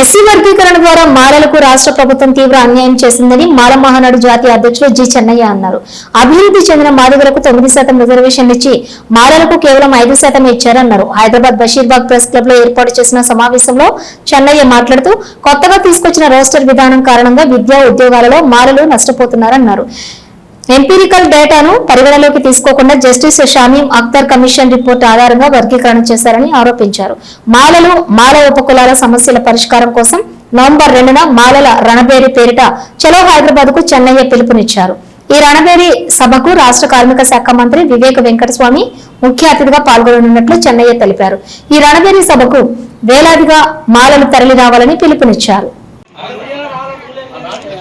SC వర్గీకరణ ద్వారా మాలలకు రాష్ట్ర ప్రభుత్వం తీవ్ర అన్యాయం చేసిందని మాల మహానాడు జాతీయ అధ్యక్షులు జి చెన్నయ్య అన్నారు. అభివృద్ధి చెందిన మాదిగలకు తొమ్మిది శాతం రిజర్వేషన్లు ఇచ్చి మాలలకు కేవలం ఐదు శాతం ఇచ్చారన్నారు. హైదరాబాద్ బషీర్బాగ్ ప్రెస్ క్లబ్లో ఏర్పాటు చేసిన సమావేశంలో చెన్నయ్య మాట్లాడుతూ కొత్తగా తీసుకొచ్చిన రోస్టర్ విధానం కారణంగా విద్యా ఉద్యోగాలలో మాలలు నష్టపోతున్నారన్నారు. ఎంపీరికల్ డేటాను పరిగణలోకి తీసుకోకుండా justice Shameem Akhtar commission report ఆధారంగా వర్గీకరణ చేశారని ఆరోపించారు. మాలలు మాల ఉపకులాల సమస్యల పరిష్కారం కోసం నవంబర్ రెండున మాలల రణబేరి పేరిట చలో హైదరాబాద్కు చెన్నయ్య పిలుపునిచ్చారు. ఈ రణబేరి సభకు రాష్ట్ర కార్మిక శాఖ మంత్రి వివేక వెంకటస్వామి ముఖ్య అతిథిగా పాల్గొననున్నట్లు చెన్నయ్య తెలిపారు. ఈ రణబేరి సభకు వేలాదిగా మాలలు తరలి రావాలని పిలుపునిచ్చారు. డాక్టర్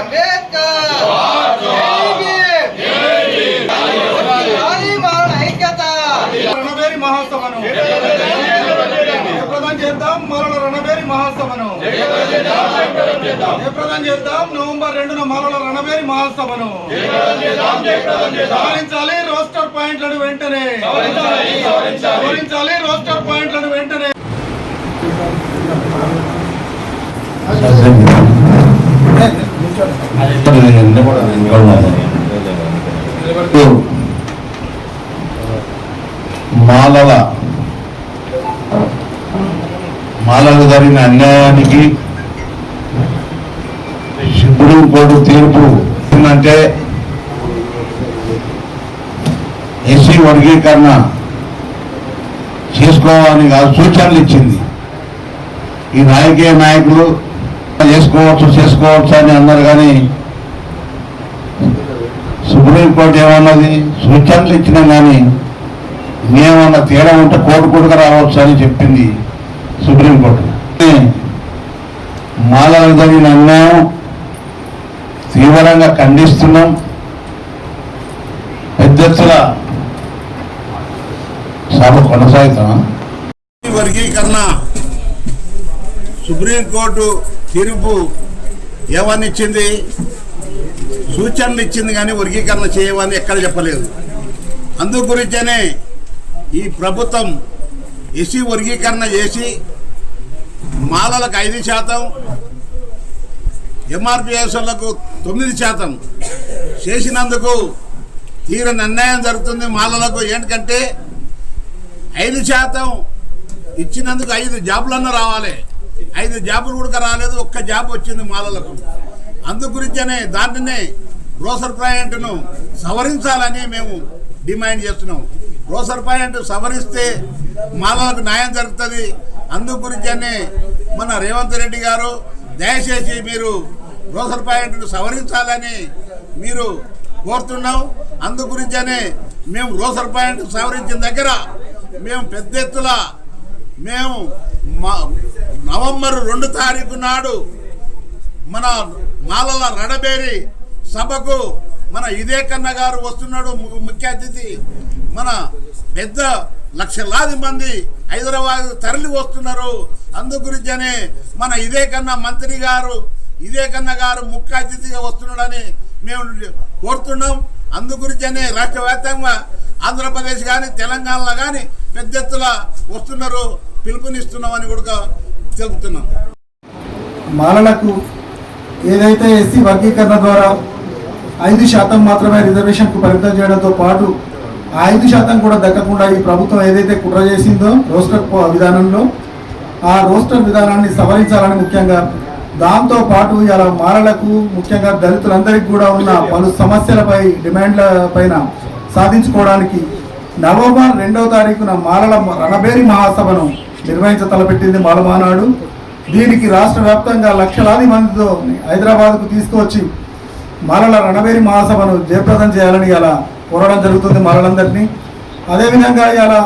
అంబేద్కర్ ఐక్యత రణబేరి మహోత్సవను. జయప్రదం చేద్దాం మరల రణబేరి మహోత్సవను. జయప్రదం చేద్దాం నవంబర్ రెండున మరల రణబేరి మహోత్సవను. సవరించాలి రోస్టర్ పాయింట్లను వెంటనే. సవరించాలి రోస్టర్ పాయింట్లను వెంటనే మాలల మాలలు జరిగిన అన్యాయానికి సుప్రీంకోర్టు తీర్పు అంటే ఎస్సీ వర్గీకరణ చేసుకోవాలని కాదు సూచనలు ఇచ్చింది. ఈ రాజకీయ నాయకులు చేసుకోవచ్చు చేసుకోవచ్చు అని అన్నారు కానీ సుప్రీంకోర్టు ఏమన్నది? సూచనలు ఇచ్చినా కానీ మేమన్నా తేడా ఉంటే కోర్టు కూడా రావచ్చు అని చెప్పింది సుప్రీంకోర్టు. మాలలు జరిగిన అన్యాయం తీవ్రంగా ఖండిస్తున్నాం. పెద్ద సభ కొనసాగుతామా వర్గీకరణ సుప్రీంకోర్టు తీర్పు ఏమని ఇచ్చింది సూచనలు ఇచ్చింది కానీ వర్గీకరణ చేయమని ఎక్కడ చెప్పలేదు. అందు గురించనే ఈ ప్రభుత్వం ఎస్సీ వర్గీకరణ చేసి మాలలకు ఐదు శాతం ఎంఆర్పిఎస్లకు తొమ్మిది శాతం చేసినందుకు తీవ్ర అన్యాయం జరుగుతుంది. మాలలకు ఏంటంటే ఐదు శాతం ఇచ్చినందుకు ఐదు జాబులన్నా రావాలి. ఐదు జాబులు కూడా రాలేదు ఒక్క జాబ్ వచ్చింది మాలలకు. అందు గురించనే దానినే బ్రోసర్ పాయింట్ను సవరించాలని మేము డిమాండ్ చేస్తున్నాం. బ్రోసర్ పాయింట్ సవరిస్తే మాలలకు న్యాయం జరుగుతుంది. అందు గురించనే మన రేవంత్ రెడ్డి గారు దయచేసి మీరు బ్రోసర్ పాయింట్ను సవరించాలని మీరు కోరుతున్నాం. అందు గురించనే మేము రోసర్ పాయింట్ సవరించిన దగ్గర మేము పెద్ద ఎత్తుల మేము మా నవంబర్ రెండు తారీఖు నాడు మన మాలల రడబేరి సభకు మన ఇదే కన్న గారు వస్తున్నాడు ముఖ్య అతిథి. మన పెద్ద లక్షలాది మంది హైదరాబాద్ తరలి వస్తున్నారు. అందుగురించనే మన ఇదే కన్నా మంత్రి గారు ఇదే కన్న గారు ముఖ్య అతిథిగా వస్తున్నాడని మేము కోరుతున్నాం. అందుగురించనే రాష్ట్ర వ్యాప్తంగా ఆంధ్రప్రదేశ్ కానీ తెలంగాణలో కానీ పెద్ద ఎత్తున వస్తున్నారు. పిలుపునిస్తున్నామని కూడా తెలుపుతున్నాం మాలలకు ఏదైతే ఎస్సీ వర్గీకరణ ద్వారా ఐదు శాతం మాత్రమే రిజర్వేషన్కు పరిమితం చేయడంతో పాటు ఆ ఐదు శాతం కూడా దక్కకుండా ఈ ప్రభుత్వం ఏదైతే కుట్ర చేసిందో రోస్టర్ విధానంలో ఆ రోస్టర్ విధానాన్ని సవరించాలని ముఖ్యంగా దాంతో పాటు ఇలా మాలలకు ముఖ్యంగా దళితులందరికీ కూడా ఉన్న పలు సమస్యలపై డిమాండ్ల పైన సాధించుకోవడానికి నవంబర్ రెండవ తారీఖున మాలల రణబేరి మహాసభను నిర్వహించ తలపెట్టింది మాల దీనికి రాష్ట్ర వ్యాప్తంగా లక్షలాది మందితో హైదరాబాద్కు తీసుకువచ్చి మాలల రణవేరి మహాసభను జయప్రదం చేయాలని ఇలా కోరడం జరుగుతుంది మాలలందరినీ. అదేవిధంగా ఇలా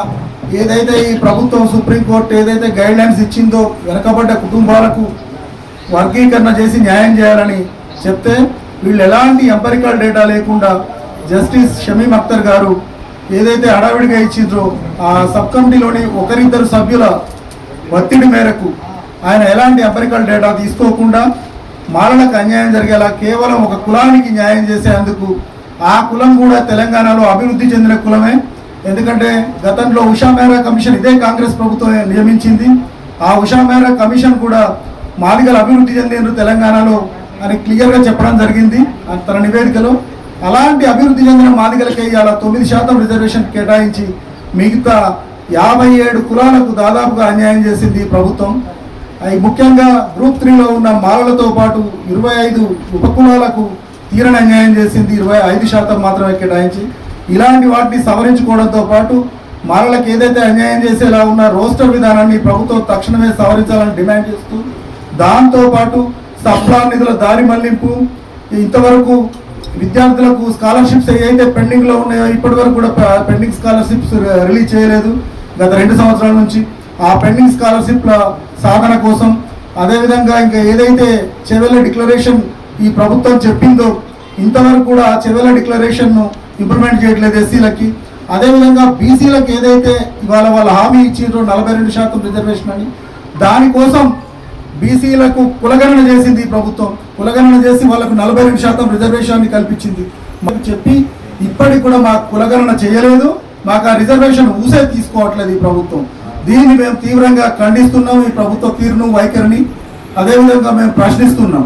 ఏదైతే ఈ ప్రభుత్వం సుప్రీంకోర్టు ఏదైతే గైడ్ లైన్స్ ఇచ్చిందో వెనకబడ్డ కుటుంబాలకు వర్గీకరణ చేసి న్యాయం చేయాలని చెప్తే వీళ్ళు ఎలాంటి ఎంపరికల్ డేటా లేకుండా జస్టిస్ షమీం అఖ్తర్ గారు ఏదైతే హడావిడిగా ఇచ్చిండ్రో ఆ సబ్ కమిటీలోని ఒకరిద్దరు సభ్యుల ఒత్తిడి మేరకు ఆయన ఎలాంటి ఎంపరికల్ డేటా తీసుకోకుండా మాలలకు అన్యాయం జరిగేలా కేవలం ఒక కులానికి న్యాయం చేసేందుకు ఆ కులం కూడా తెలంగాణలో అభివృద్ధి చెందిన కులమే. ఎందుకంటే గతంలో ఉషా మేరా కమిషన్ ఇదే కాంగ్రెస్ ప్రభుత్వం నియమించింది. ఆ ఉషా మేరా కమిషన్ కూడా మాదిగలు అభివృద్ధి చెందిన తెలంగాణలో అని క్లియర్గా చెప్పడం జరిగింది తన నివేదికలో. అలాంటి అభివృద్ధి చెందిన మాదిగలకి ఇవాళ తొమ్మిది శాతం రిజర్వేషన్ కేటాయించి మిగతా యాభై ఏడు కులాలకు దాదాపుగా అన్యాయం చేసింది ప్రభుత్వం. అవి ముఖ్యంగా గ్రూప్ త్రీలో ఉన్న మాలలతో పాటు ఇరవై ఐదు ఉపకులాలకు తీరని అన్యాయం చేసింది. ఇరవై ఐదు శాతం మాత్రమే కేటాయించి ఇలాంటి వాటిని సవరించుకోవడంతో పాటు మాలలకు ఏదైతే అన్యాయం చేసేలా ఉన్న రోస్టర్ విధానాన్ని ప్రభుత్వం తక్షణమే సవరించాలని డిమాండ్ చేస్తూ దాంతోపాటు సప్లా నిధుల దారి మళ్ళింపు ఇంతవరకు విద్యార్థులకు స్కాలర్షిప్స్ ఏవైతే పెండింగ్లో ఉన్నాయో ఇప్పటి వరకు కూడా పెండింగ్ స్కాలర్షిప్స్ రిలీజ్ చేయలేదు. గత రెండు సంవత్సరాల నుంచి ఆ పెండింగ్ స్కాలర్షిప్ల సాధన కోసం అదేవిధంగా ఇంకా ఏదైతే చెవెల డిక్లరేషన్ ఈ ప్రభుత్వం చెప్పిందో ఇంతవరకు కూడా చెవెల డిక్లరేషన్ను ఇంప్లిమెంట్ చేయట్లేదు ఎస్సీలకి. అదేవిధంగా బీసీలకు ఏదైతే ఇవాళ వాళ్ళ హామీ ఇచ్చిండ్రో నలభై రెండు శాతం రిజర్వేషన్ అని దానికోసం బీసీలకు కులగణన చేసింది ఈ ప్రభుత్వం. కులగణన చేసి వాళ్ళకు నలభై రెండు శాతం రిజర్వేషన్ని కల్పించింది. మాకు చెప్పి ఇప్పటికి కూడా మాకు కులగణన చేయలేదు. మాకు ఆ రిజర్వేషన్ ఊసే తీసుకోవట్లేదు ఈ ప్రభుత్వం. దీన్ని మేము తీవ్రంగా ఖండిస్తున్నాం ఈ ప్రభుత్వ తీరును వైఖరిని అదేవిధంగా మేము ప్రశ్నిస్తున్నాం